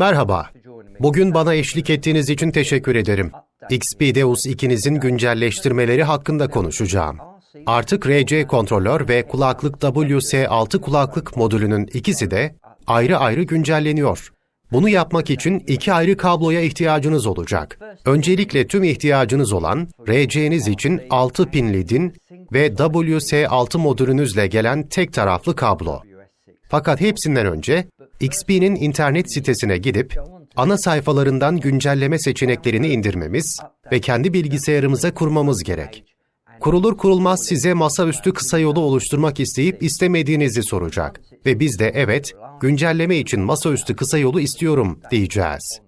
Merhaba. Bugün bana eşlik ettiğiniz için teşekkür ederim. XP Deus 2'nizin güncelleştirmeleri hakkında konuşacağım. Artık RC kontrolör ve kulaklık WS6 kulaklık modülünün ikisi de ayrı ayrı güncelleniyor. Bunu yapmak için iki ayrı kabloya ihtiyacınız olacak. Öncelikle tüm ihtiyacınız olan RC'niz için 6 pinli DIN ve WS6 modülünüzle gelen tek taraflı kablo. Fakat hepsinden önce XP'nin internet sitesine gidip ana sayfalarından güncelleme seçeneklerini indirmemiz ve kendi bilgisayarımıza kurmamız gerek. Kurulur kurulmaz size masaüstü kısa yolu oluşturmak isteyip istemediğinizi soracak ve biz de evet, güncelleme için masaüstü kısa yolu istiyorum diyeceğiz.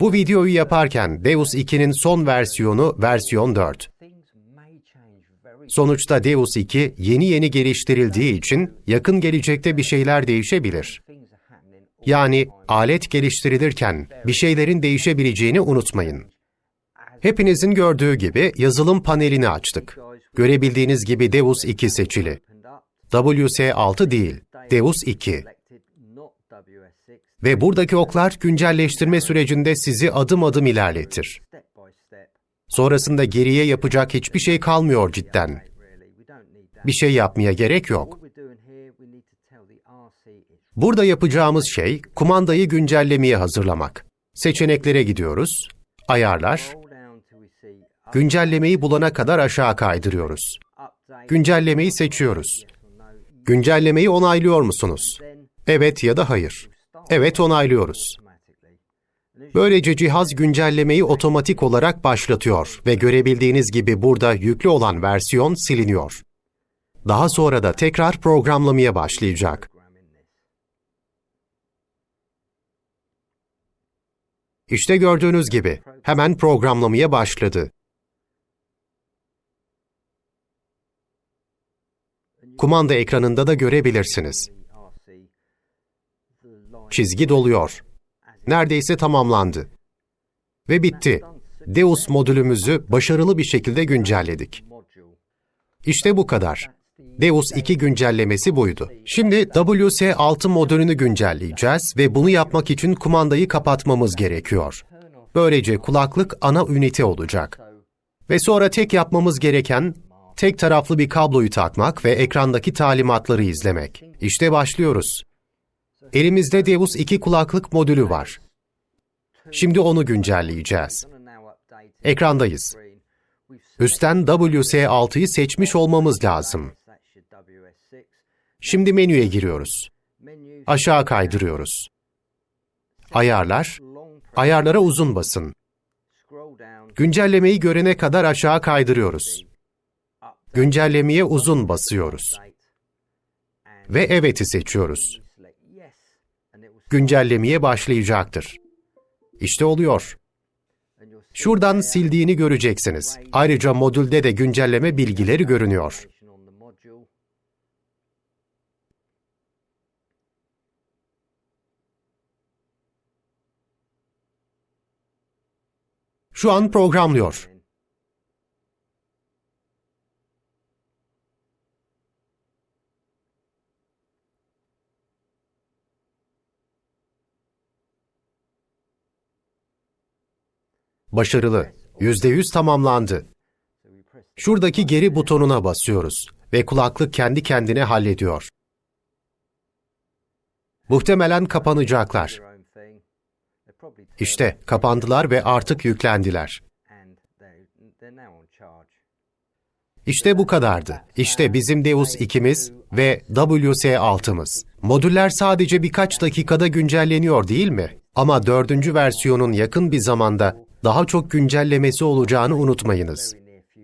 Bu videoyu yaparken Deus 2'nin son versiyonu versiyon 4. Sonuçta Deus 2 yeni yeni geliştirildiği için yakın gelecekte bir şeyler değişebilir. Yani alet geliştirilirken bir şeylerin değişebileceğini unutmayın. Hepinizin gördüğü gibi yazılım panelini açtık. Görebildiğiniz gibi Deus 2 seçili. WS6 değil, Deus 2. Ve buradaki oklar güncelleştirme sürecinde sizi adım adım ilerletir. Sonrasında geriye yapacak hiçbir şey kalmıyor cidden. Bir şey yapmaya gerek yok. Burada yapacağımız şey kumandayı güncellemeye hazırlamak. Seçeneklere gidiyoruz. Ayarlar. Güncellemeyi bulana kadar aşağı kaydırıyoruz. Güncellemeyi seçiyoruz. Güncellemeyi onaylıyor musunuz? Evet ya da hayır. Evet onaylıyoruz. Böylece cihaz güncellemeyi otomatik olarak başlatıyor ve görebildiğiniz gibi burada yüklü olan versiyon siliniyor. Daha sonra da tekrar programlamaya başlayacak. İşte gördüğünüz gibi hemen programlamaya başladı. Kumanda ekranında da görebilirsiniz. Çizgi doluyor. Neredeyse tamamlandı. Ve bitti. Deus modülümüzü başarılı bir şekilde güncelledik. İşte bu kadar. Deus 2 güncellemesi buydu. Şimdi WS6 modülünü güncelleyeceğiz ve bunu yapmak için kumandayı kapatmamız gerekiyor. Böylece kulaklık ana ünite olacak. Ve sonra tek yapmamız gereken tek taraflı bir kabloyu takmak ve ekrandaki talimatları izlemek. İşte başlıyoruz. Elimizde Deus 2 kulaklık modülü var. Şimdi onu güncelleyeceğiz. Ekrandayız. Üstten WS6'yı seçmiş olmamız lazım. Şimdi menüye giriyoruz. Aşağı kaydırıyoruz. Ayarlar, ayarlara uzun basın. Güncellemeyi görene kadar aşağı kaydırıyoruz. Güncellemeye uzun basıyoruz. Ve evet'i seçiyoruz. Güncellemeye başlayacaktır. İşte oluyor. Şuradan sildiğini göreceksiniz. Ayrıca modülde de güncelleme bilgileri görünüyor. Şu an programlıyor. Başarılı. Yüzde yüz tamamlandı. Şuradaki geri butonuna basıyoruz ve kulaklık kendi kendine hallediyor. Muhtemelen kapanacaklar. İşte kapandılar ve artık yüklendiler. İşte bu kadardı. İşte bizim Deus 2'miz ve WS6'mız. Modüller sadece birkaç dakikada güncelleniyor değil mi? Ama dördüncü versiyonun yakın bir zamanda daha çok güncellemesi olacağını unutmayınız.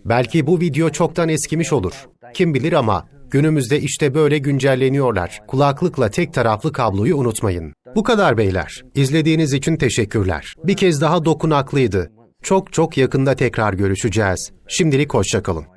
Belki bu video çoktan eskimiş olur. Kim bilir ama günümüzde işte böyle güncelleniyorlar. Kulaklıkla tek taraflı kabloyu unutmayın. Bu kadar beyler. İzlediğiniz için teşekkürler. Bir kez daha dokunaklıydı. Çok çok yakında tekrar görüşeceğiz. Şimdilik hoşçakalın.